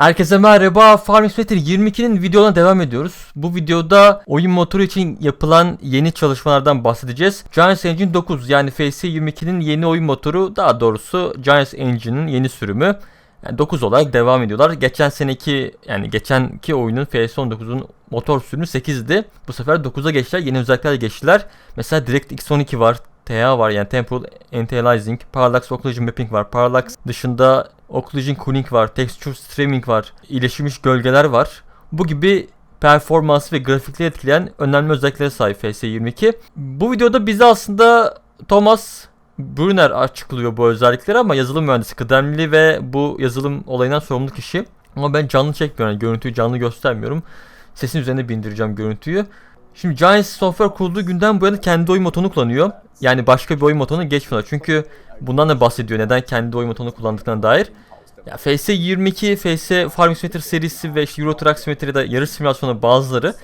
Herkese merhaba. Farming Simulator 22'nin videolarına devam ediyoruz. Bu videoda oyun motoru için yapılan yeni çalışmalardan bahsedeceğiz. Giants Engine 9 yani FC22'nin yeni oyun motoru daha doğrusu Giants Engine'in yeni sürümü. Yani 9 olarak devam ediyorlar. Geçen seneki yani geçenki oyunun FS19'un motor sürümü 8'di. Bu sefer 9'a geçtiler. Yeni özelliklerle geçtiler. Mesela DirectX 12 var. TA var yani Temporal Anti-Aliasing, Parallax Occlusion Mapping var. Parallax dışında Occlusion Cooling var, Texture Streaming var, iyileşmiş gölgeler var. Bu gibi performansı ve grafikleri etkileyen önemli özelliklere sahip FS22. Bu videoda bize aslında Thomas Brunner açıklıyor bu özellikleri ama yazılım mühendisi kıdemli ve bu yazılım olayından sorumlu kişi. Ama ben canlı çekmiyorum, yani görüntüyü canlı göstermiyorum. Sesin üzerine bindireceğim görüntüyü. Şimdi Giants Software kurulduğu günden bu yana kendi oyun motorunu kullanıyor. Yani başka bir oyun motoruna geçmiyorlar. Çünkü bundan da bahsediyor neden kendi oyun motorunu kullandıklarına dair. Ya FS22, FS Farming Simulator serisi ve Euro Truck Simulator'da yarış simülasyonu bazıları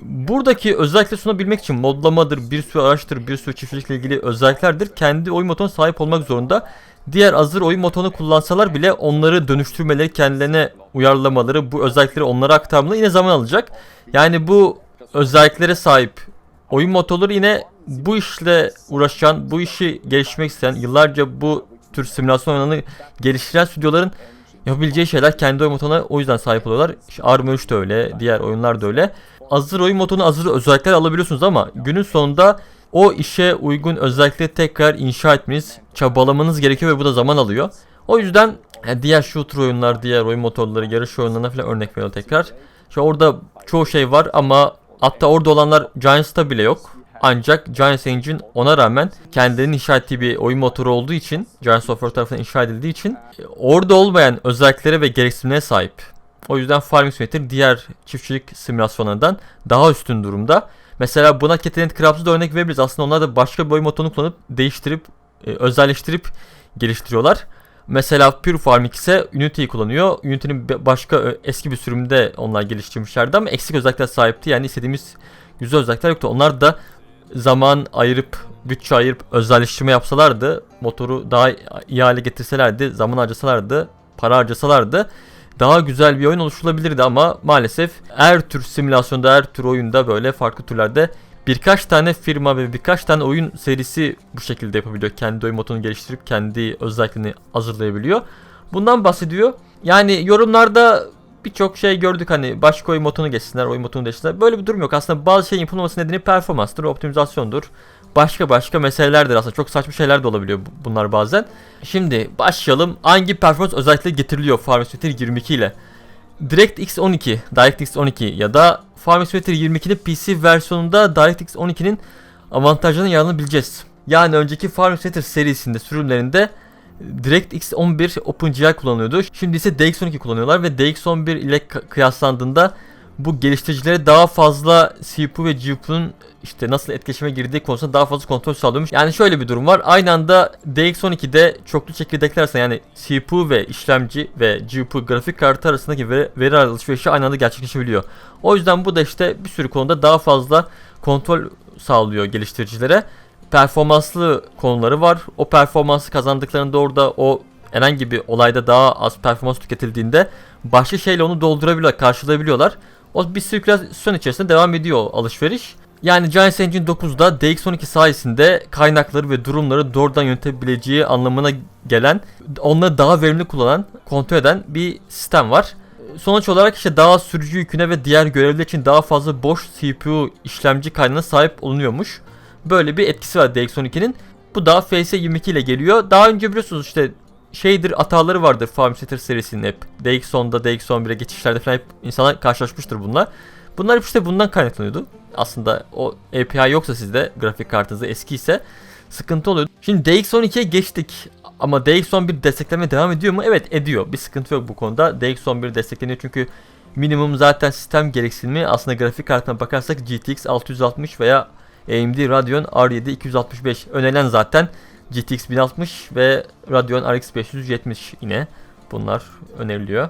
buradaki özellikleri sunabilmek için modlamadır, bir sürü araçtır, bir sürü çiftçilikle ilgili özelliklerdir. Kendi oyun motoruna sahip olmak zorunda. Diğer hazır oyun motorunu kullansalar bile onları dönüştürmeleri, kendilerine uyarlamaları, bu özellikleri onlara aktarmaları yine zaman alacak. Yani bu özelliklere sahip oyun motorları yine bu işle uğraşan, bu işi geliştirmek isteyen, yıllarca bu tür simülasyon oyunlarını geliştiren stüdyoların yapabileceği şeyler kendi oyun motoruna o yüzden sahip oluyorlar. İşte Arma 3 de öyle, diğer oyunlar da öyle. Hazır oyun motoruna hazır özellikler alabiliyorsunuz ama günün sonunda o işe uygun özellikleri tekrar inşa etmeniz, çabalamanız gerekiyor ve bu da zaman alıyor. O yüzden diğer shooter oyunlar, diğer oyun motorları, yarış oyunlarına falan örnek veriyor tekrar. İşte orada çoğu şey var ama hatta orada olanlar Giants'ta bile yok. Ancak Giants Engine ona rağmen kendilerinin inşa ettiği bir oyun motoru olduğu için, Giants Software tarafından inşa edildiği için orada olmayan özelliklere ve gereksinimlere sahip. O yüzden Farming Simulator diğer çiftçilik simülasyonlarından daha üstün durumda. Mesela buna Catenet Crabs'ı da örnek verebiliriz. Aslında onlar da başka bir oyun motorunu kullanıp değiştirip, e, özelleştirip geliştiriyorlar. Mesela Pure Farming ise Unity'yi kullanıyor. Unity'nin başka eski bir sürümde onlar geliştirmişlerdi ama eksik özellikler sahipti. Yani istediğimiz güzel özellikler yoktu. Onlar da zaman ayırıp, bütçe ayırıp özelleştirme yapsalardı, motoru daha iyi hale getirselerdi, zaman harcasalardı, para harcasalardı daha güzel bir oyun oluşturulabilirdi ama maalesef her tür simülasyonda, her tür oyunda böyle farklı türlerde birkaç tane firma ve birkaç tane oyun serisi bu şekilde yapabiliyor. Kendi oyun motorunu geliştirip kendi özelliklerini hazırlayabiliyor. Bundan bahsediyor. Yani yorumlarda birçok şey gördük hani başka oyun motorunu geçsinler, oyun motorunu değiştirsinler. Böyle bir durum yok. Aslında bazı şeyin yapılmaması nedeni performanstır, optimizasyondur. Başka başka meselelerdir aslında. Çok saçma şeyler de olabiliyor bunlar bazen. Şimdi başlayalım. Hangi performans özellikle getiriliyor Farming Simulator 22 ile? DirectX 12, DirectX 12 ya da Farming Simulator 22'nin PC versiyonunda DirectX 12'nin avantajlarını yararlanabileceğiz. Yani önceki Farming Simulator serisinde sürümlerinde DirectX 11 OpenGL kullanıyordu. Şimdi ise DX12 kullanıyorlar ve DX11 ile kıyaslandığında bu geliştiricilere daha fazla CPU ve GPU'nun işte nasıl etkileşime girdiği konusunda daha fazla kontrol sağlıyormuş. Yani şöyle bir durum var. Aynı anda DX12'de çoklu çekirdekler arasında yani CPU ve işlemci ve GPU grafik kartı arasındaki veri, veri alışverişi aynı anda gerçekleşebiliyor. O yüzden bu da işte bir sürü konuda daha fazla kontrol sağlıyor geliştiricilere. Performanslı konuları var. O performansı kazandıklarında orada o herhangi bir olayda daha az performans tüketildiğinde başka şeyle onu doldurabiliyorlar, karşılayabiliyorlar. O bir sirkülasyon içerisinde devam ediyor alışveriş. Yani Giants Engine 9'da DX12 sayesinde kaynakları ve durumları doğrudan yönetebileceği anlamına gelen, onları daha verimli kullanan, kontrol eden bir sistem var. Sonuç olarak işte daha sürücü yüküne ve diğer görevler için daha fazla boş CPU işlemci kaynağına sahip olunuyormuş. Böyle bir etkisi var DX12'nin. Bu da FS22 ile geliyor. Daha önce biliyorsunuz işte şeydir hataları vardır Farm Center serisinin hep. DX10'da DX11'e geçişlerde falan hep insanlar karşılaşmıştır bunlar. Bunlar işte bundan kaynaklanıyordu. Aslında o API yoksa sizde grafik kartınızda eski ise sıkıntı oluyor. Şimdi DX12'ye geçtik. Ama DX11 desteklemeye devam ediyor mu? Evet ediyor. Bir sıkıntı yok bu konuda. DX11 destekleniyor çünkü minimum zaten sistem gereksinimi aslında grafik kartına bakarsak GTX 660 veya AMD Radeon R7 265 önerilen zaten GTX 1060 ve Radeon RX 570 yine bunlar öneriliyor.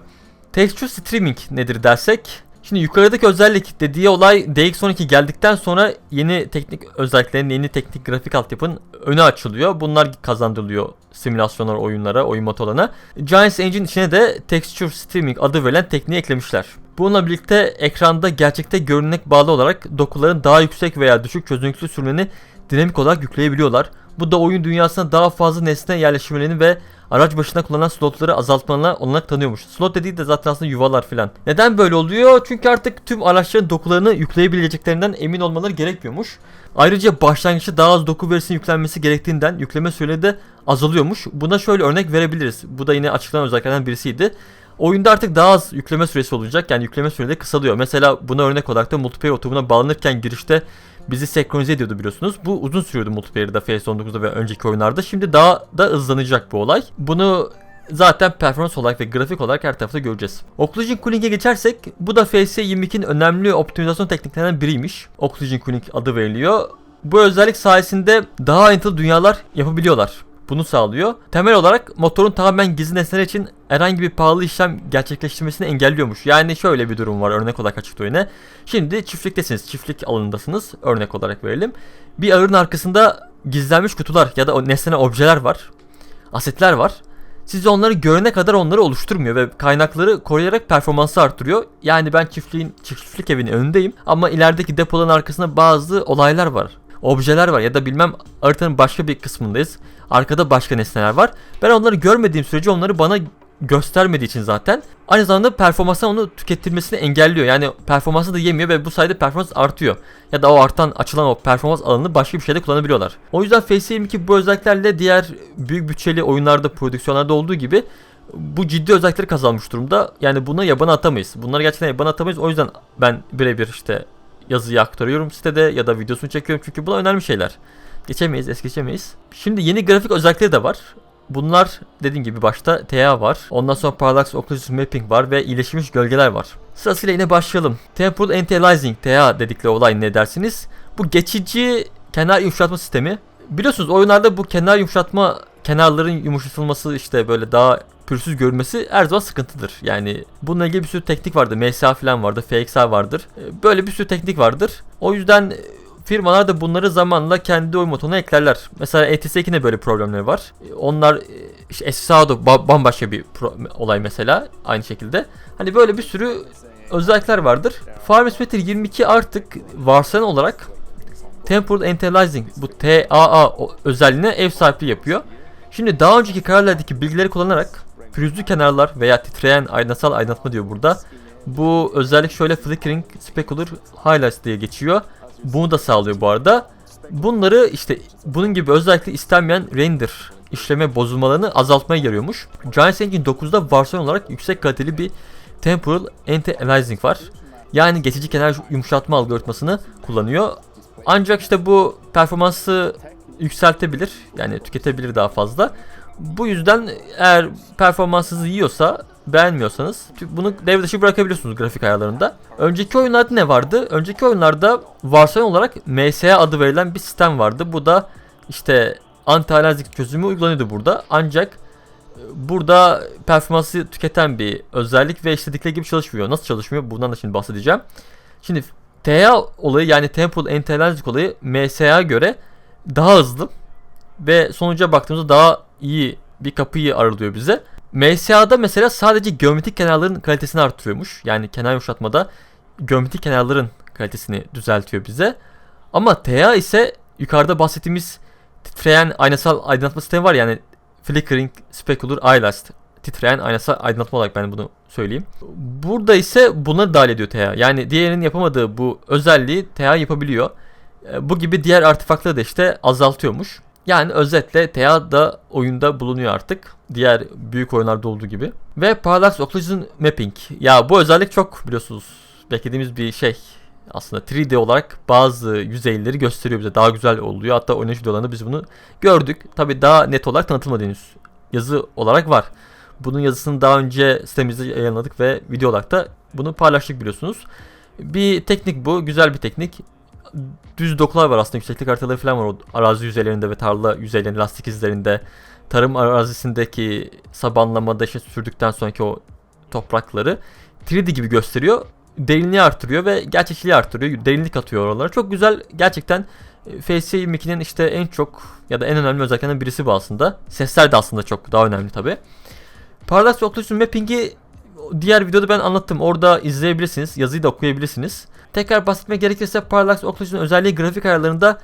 Texture Streaming nedir dersek Şimdi yukarıdaki özellik dediği olay DX12 geldikten sonra yeni teknik özelliklerin, yeni teknik grafik altyapının önü açılıyor. Bunlar kazandırılıyor simülasyonlar oyunlara, oyun motorlarına. Giants Engine içine de Texture Streaming adı verilen tekniği eklemişler. Bununla birlikte ekranda gerçekte görünek bağlı olarak dokuların daha yüksek veya düşük çözünürlüklü sürümlerini dinamik olarak yükleyebiliyorlar. Bu da oyun dünyasına daha fazla nesne yerleşimlerini ve araç başına kullanılan slotları azaltmalarına olanak tanıyormuş. Slot dediği de zaten aslında yuvalar filan. Neden böyle oluyor? Çünkü artık tüm araçların dokularını yükleyebileceklerinden emin olmaları gerekmiyormuş. Ayrıca başlangıçta daha az doku verisinin yüklenmesi gerektiğinden yükleme süreleri de azalıyormuş. Buna şöyle örnek verebiliriz. Bu da yine açıklanan özelliklerden birisiydi. Oyunda artık daha az yükleme süresi olacak. Yani yükleme süreleri kısalıyor. Mesela buna örnek olarak da multiplayer oturumuna bağlanırken girişte bizi senkronize ediyordu biliyorsunuz. Bu uzun sürüyordu multiplayer'da FS19'da ve önceki oyunlarda. Şimdi daha da hızlanacak bu olay. Bunu zaten performans olarak ve grafik olarak her tarafta göreceğiz. Occlusion Cooling'e geçersek bu da FS22'nin önemli optimizasyon tekniklerinden biriymiş. Occlusion Cooling adı veriliyor. Bu özellik sayesinde daha ayrıntılı dünyalar yapabiliyorlar bunu sağlıyor. Temel olarak motorun tamamen gizli nesneler için herhangi bir pahalı işlem gerçekleştirmesini engelliyormuş. Yani şöyle bir durum var örnek olarak açıkta yine. Şimdi çiftliktesiniz, çiftlik alanındasınız örnek olarak verelim. Bir ağırın arkasında gizlenmiş kutular ya da nesne objeler var. Asetler var. Siz onları görene kadar onları oluşturmuyor ve kaynakları koruyarak performansı arttırıyor. Yani ben çiftliğin çiftlik evinin önündeyim ama ilerideki depoların arkasında bazı olaylar var objeler var ya da bilmem haritanın başka bir kısmındayız. Arkada başka nesneler var. Ben onları görmediğim sürece onları bana göstermediği için zaten aynı zamanda performanstan onu tükettirmesini engelliyor. Yani performansı da yemiyor ve bu sayede performans artıyor. Ya da o artan açılan o performans alanını başka bir şeyde kullanabiliyorlar. O yüzden FS22 bu özelliklerle diğer büyük bütçeli oyunlarda, prodüksiyonlarda olduğu gibi bu ciddi özellikleri kazanmış durumda. Yani buna yabana atamayız. Bunları gerçekten yabana atamayız. O yüzden ben birebir işte yazıyı aktarıyorum sitede ya da videosunu çekiyorum çünkü bunlar önemli şeyler. Geçemeyiz, es geçemeyiz. Şimdi yeni grafik özellikleri de var. Bunlar dediğim gibi başta TA var. Ondan sonra Parallax Occlusion Mapping var ve iyileşmiş gölgeler var. Sırasıyla yine başlayalım. Temporal Anti-Aliasing TA dedikleri olay ne dersiniz? Bu geçici kenar yumuşatma sistemi. Biliyorsunuz oyunlarda bu kenar yumuşatma kenarların yumuşatılması işte böyle daha pürsüz görünmesi her zaman sıkıntıdır. Yani bununla ilgili bir sürü teknik vardır. MSA falan vardır, FXA vardır. Böyle bir sürü teknik vardır. O yüzden firmalar da bunları zamanla kendi oyun motoruna eklerler. Mesela ETS2'de böyle problemleri var. E, onlar işte SSA'da bambaşka bir olay mesela aynı şekilde. Hani böyle bir sürü özellikler vardır. Farmers Meter 22 artık varsayılan olarak Temporal Anti-Aliasing bu TAA özelliğine ev sahipliği yapıyor. Şimdi daha önceki kararlardaki bilgileri kullanarak pürüzlü kenarlar veya titreyen aynasal aydınlatma diyor burada. Bu özellik şöyle flickering specular highlights diye geçiyor. Bunu da sağlıyor bu arada. Bunları işte bunun gibi özellikle istenmeyen render işleme bozulmalarını azaltmaya yarıyormuş. Giants Engine 9'da varsayılan olarak yüksek kaliteli bir temporal anti-aliasing var. Yani geçici kenar yumuşatma algoritmasını kullanıyor. Ancak işte bu performansı yükseltebilir. Yani tüketebilir daha fazla. Bu yüzden eğer performansınızı yiyorsa beğenmiyorsanız bunu devre dışı bırakabiliyorsunuz grafik ayarlarında. Önceki oyunlarda ne vardı? Önceki oyunlarda varsayılan olarak MSA adı verilen bir sistem vardı. Bu da işte anti-aliasing çözümü uygulanıyordu burada. Ancak e, burada performansı tüketen bir özellik ve istedikleri gibi çalışmıyor. Nasıl çalışmıyor? Bundan da şimdi bahsedeceğim. Şimdi TA olayı yani Temporal Anti-Aliasing olayı MSA'ya göre daha hızlı ve sonuca baktığımızda daha iyi bir kapıyı aralıyor bize. MSA'da mesela sadece geometrik kenarların kalitesini artırıyormuş. Yani kenar yumuşatmada geometrik kenarların kalitesini düzeltiyor bize. Ama TA ise yukarıda bahsettiğimiz titreyen aynasal aydınlatma sistemi var yani flickering specular eyelast titreyen aynasal aydınlatma olarak ben bunu söyleyeyim. Burada ise bunları dahil ediyor TA. Yani diğerinin yapamadığı bu özelliği TA yapabiliyor. E, bu gibi diğer artefaktları da işte azaltıyormuş. Yani özetle TA da oyunda bulunuyor artık. Diğer büyük oyunlarda olduğu gibi. Ve Parallax Occlusion Mapping. Ya bu özellik çok biliyorsunuz beklediğimiz bir şey. Aslında 3D olarak bazı yüzeyleri gösteriyor bize. Daha güzel oluyor. Hatta oynayış videolarında biz bunu gördük. Tabi daha net olarak tanıtılmadı henüz. Yazı olarak var. Bunun yazısını daha önce sitemizde yayınladık ve video olarak da bunu paylaştık biliyorsunuz. Bir teknik bu. Güzel bir teknik düz dokular var aslında yükseklik haritaları falan var o arazi yüzeylerinde ve tarla yüzeylerinde lastik izlerinde tarım arazisindeki sabanlamada işte sürdükten sonraki o toprakları 3D gibi gösteriyor. derinliği artırıyor ve gerçekçiliği artırıyor. Derinlik atıyor oralara. Çok güzel gerçekten e, FS22'nin işte en çok ya da en önemli özelliklerinden birisi bu aslında. Sesler de aslında çok daha önemli tabi. Parallax Occlusion Mapping'i diğer videoda ben anlattım. Orada izleyebilirsiniz. Yazıyı da okuyabilirsiniz. Tekrar bahsetmek gerekirse Parallax Occlusion özelliği grafik ayarlarında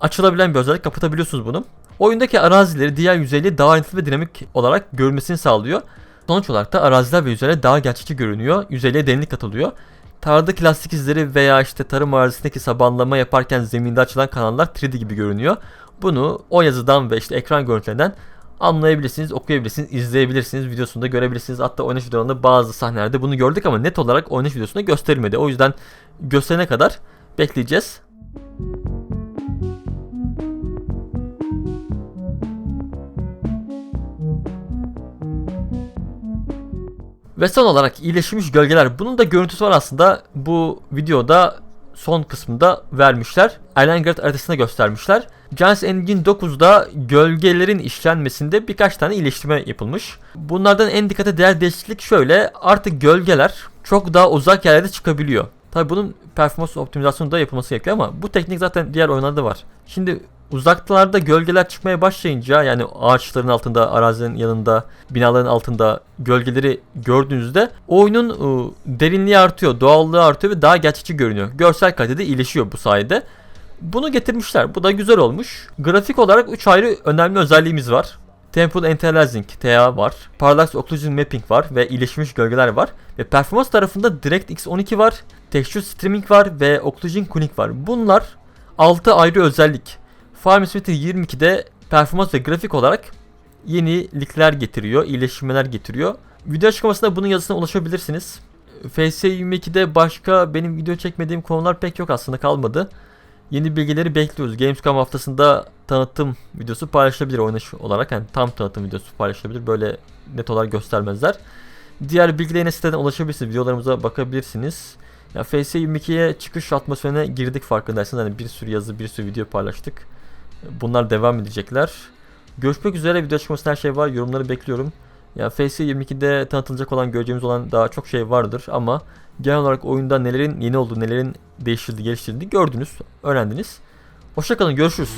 açılabilen bir özellik. Kapatabiliyorsunuz bunu. Oyundaki arazileri diğer yüzeyli daha ayrıntılı ve dinamik olarak görmesini sağlıyor. Sonuç olarak da araziler ve yüzeyler daha gerçekçi görünüyor. Yüzeyle derinlik katılıyor. Tarladaki lastik izleri veya işte tarım arazisindeki sabanlama yaparken zeminde açılan kanallar 3D gibi görünüyor. Bunu o yazıdan ve işte ekran görüntülerinden anlayabilirsiniz, okuyabilirsiniz, izleyebilirsiniz, videosunda görebilirsiniz. Hatta oynayış videolarında bazı sahnelerde bunu gördük ama net olarak oynayış videosunda gösterilmedi. O yüzden gösterene kadar bekleyeceğiz. Ve son olarak iyileşmiş gölgeler. Bunun da görüntüsü var aslında. Bu videoda son kısmında vermişler. Erlangen haritasında göstermişler. Giants Engine 9'da gölgelerin işlenmesinde birkaç tane iyileştirme yapılmış. Bunlardan en dikkate değer değişiklik şöyle. Artık gölgeler çok daha uzak yerlerde çıkabiliyor. Tabi bunun performans optimizasyonu da yapılması gerekiyor ama bu teknik zaten diğer oyunlarda var. Şimdi uzaklarda gölgeler çıkmaya başlayınca yani ağaçların altında, arazinin yanında, binaların altında gölgeleri gördüğünüzde oyunun ıı, derinliği artıyor, doğallığı artıyor ve daha gerçekçi görünüyor. Görsel kalitede iyileşiyor bu sayede. Bunu getirmişler. Bu da güzel olmuş. Grafik olarak 3 ayrı önemli özelliğimiz var. Temporal Anti-Aliasing TA var. Parallax Occlusion Mapping var ve iyileşmiş gölgeler var. Ve performans tarafında DirectX 12 var. Texture Streaming var ve Occlusion Cooling var. Bunlar 6 ayrı özellik. Farm Simulator 22'de performans ve grafik olarak yenilikler getiriyor, iyileştirmeler getiriyor. Video açıklamasında bunun yazısına ulaşabilirsiniz. FS22'de başka benim video çekmediğim konular pek yok aslında kalmadı. Yeni bilgileri bekliyoruz. Gamescom haftasında tanıtım videosu paylaşılabilir oynanış olarak. Yani tam tanıtım videosu paylaşılabilir. Böyle net olarak göstermezler. Diğer bilgilere yine siteden ulaşabilirsiniz. Videolarımıza bakabilirsiniz. Ya FS22'ye çıkış atmosferine girdik farkındaysanız. Hani bir sürü yazı, bir sürü video paylaştık. Bunlar devam edecekler. Görüşmek üzere. Video açıklamasında her şey var. Yorumları bekliyorum. Ya FS22'de tanıtılacak olan, göreceğimiz olan daha çok şey vardır ama genel olarak oyunda nelerin yeni olduğu, nelerin değiştirildiği, geliştirildiği gördünüz, öğrendiniz. Hoşçakalın, görüşürüz.